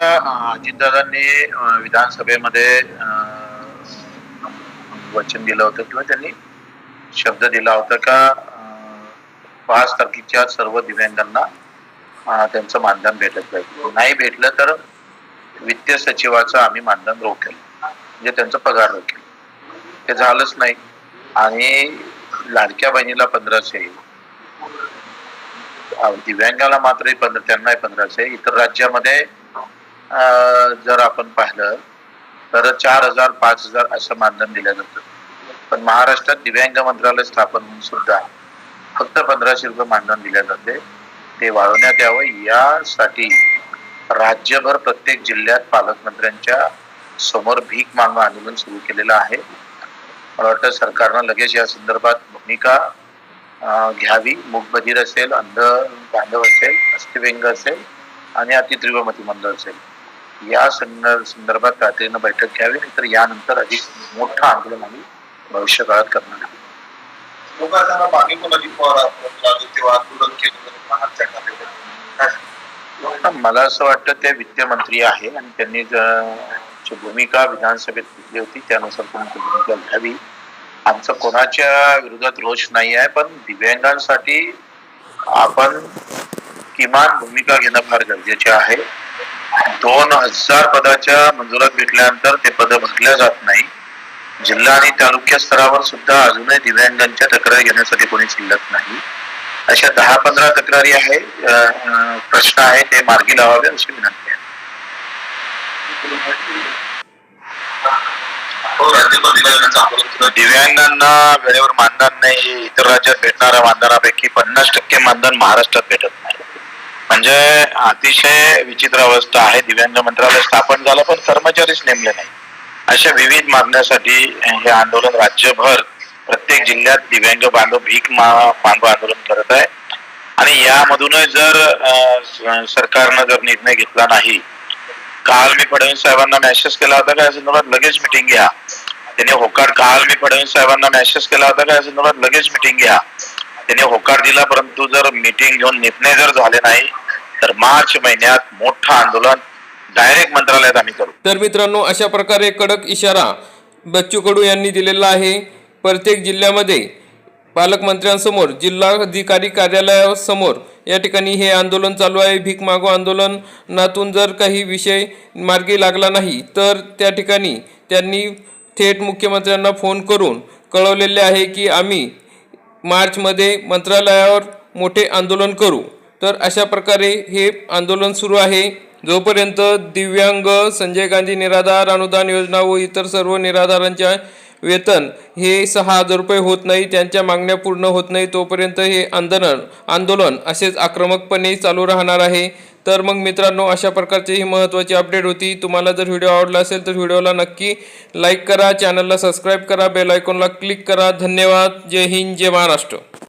अजितदादांनी विधानसभेमध्ये वचन दिलं होतं किंवा त्यांनी शब्द दिला होता का पाच तारखेच्या सर्व दिव्यांगांना त्यांचं मानधन भेटत पाहिजे नाही भेटलं तर वित्त सचिवाचं आम्ही मानधन रोखेल. म्हणजे त्यांचा पगार रोखेल. ते झालंच नाही. आणि लाडक्या बहिणीला पंधराशे. दिव्यांगाला मात्र पंधरा त्यांना पंधराशे. इतर राज्यामध्ये जर आपण पाहिलं तर चार हजार पाच हजार असं मानधन दिलं जातं. पण महाराष्ट्रात दिव्यांग मंत्रालय स्थापन होऊन सुद्धा फक्त पंधराशे रुपये मानधन दिले जाते. ते वाढवण्यात यावं. यासाठी राज्यभर प्रत्येक जिल्ह्यात पालकमंत्र्यांच्या समोर भीक मागणं आंदोलन सुरू केलेलं आहे. मला वाटतं सरकारनं लगेच या संदर्भात भूमिका घ्यावी. मूकबधीर असेल अंध बांधव असेल अस्थिव्यंग असेल आणि अतितीव्रमती मंडळ असेल. या संदर्- संदर्भात तातडीनं बैठक घ्यावी नाहीतर यानंतर अधिक मोठं आंदोलन आम्ही भविष्य काळात करणार आहोत. मला असं वाटतं ते वित्तमंत्री आहे आणि त्यांनी भूमिका विधानसभेत घेतली होती त्यानुसार त्यांनी भूमिका घ्यावी. आमचं कोणाच्या विरोधात रोष नाही आहे पण दिव्यांगांसाठी आपण किमान भूमिका घेणं फार गरजेचे आहे. दोन हजार पदाच्या मंजुरात भेटल्यानंतर ते पद भरल्या जात नाही. जिल्हा आणि तालुक्या स्तरावर सुद्धा अजूनही दिव्यांगांच्या तक्रारी घेण्यासाठी कोणी शिल्लक नाही. अशा दहा पंधरा तक्रारी आहे प्रश्न आहे ते मार्गी लावावे अशी विनंती आहे. दिव्यांगांना वेळेवर मानधन नाही इतर राज्यात भेटणाऱ्या मानधनापैकी पन्नास टक्के मानधन महाराष्ट्रात भेटत म्हणजे अतिशय विचित्र अवस्था आहे. दिव्यांग मंत्रालय स्थापन झालं पण कर्मचारीच नेमले नाही अशा विविध मागण्यासाठी हे आंदोलन राज्यभर प्रत्येक जिल्ह्यात दिव्यांग बांधव भीक मा आंदोलन करत आहे. आणि यामधूनच जर सरकारनं जर निर्णय घेतला नाही काल मी फडणवीस साहेबांना मेसेज केला होता का? या संदर्भात लगेच मिटिंग घ्या. त्याने होकार काल मी फडणवीस साहेबांना मेसेज केला होता का? या संदर्भात लगेच मिटिंग घ्या. त्याने होकार दिला परंतु जर मिटिंग घेऊन निर्णय जर झाले नाही तर मार्च महिन्यात मोठं आंदोलन डायरेक्ट मंत्रालयात आम्ही करू. तर मित्रांनो अशा प्रकारे कडक इशारा बच्चू कडू यांनी दिलेला आहे. प्रत्येक जिल्ह्यामध्ये पालकमंत्र्यांसमोर जिल्हाधिकारी कार्यालयासमोर या ठिकाणी हे आंदोलन चालू आहे. भीक मागो आंदोलनातून जर काही विषय मार्गी लागला नाही तर त्या ठिकाणी त्यांनी थेट मुख्यमंत्र्यांना फोन करून कळवलेले आहे की आम्ही मार्चमध्ये मंत्रालयावर मोठे आंदोलन करू. तर अशा प्रकारे हे आंदोलन सुरू आहे. जोपर्यंत दिव्यांग संजय गांधी निराधार अनुदान योजना व इतर सर्व निराधारांच्या वेतन हे सहा हजार रुपये होत नाही त्यांच्या मागण्या पूर्ण होत नाही तोपर्यंत हे आंदोलन आंदोलन असेच आक्रमकपणे चालू राहणार आहे. तर मग मित्रांनो अशा प्रकारची ही महत्त्वाची अपडेट होती. तुम्हाला जर व्हिडिओ आवडला असेल तर व्हिडिओला नक्की लाईक करा. चॅनलला सबस्क्राईब करा. बेल आयकॉनला क्लिक करा. धन्यवाद. जय हिंद. जय महाराष्ट्र.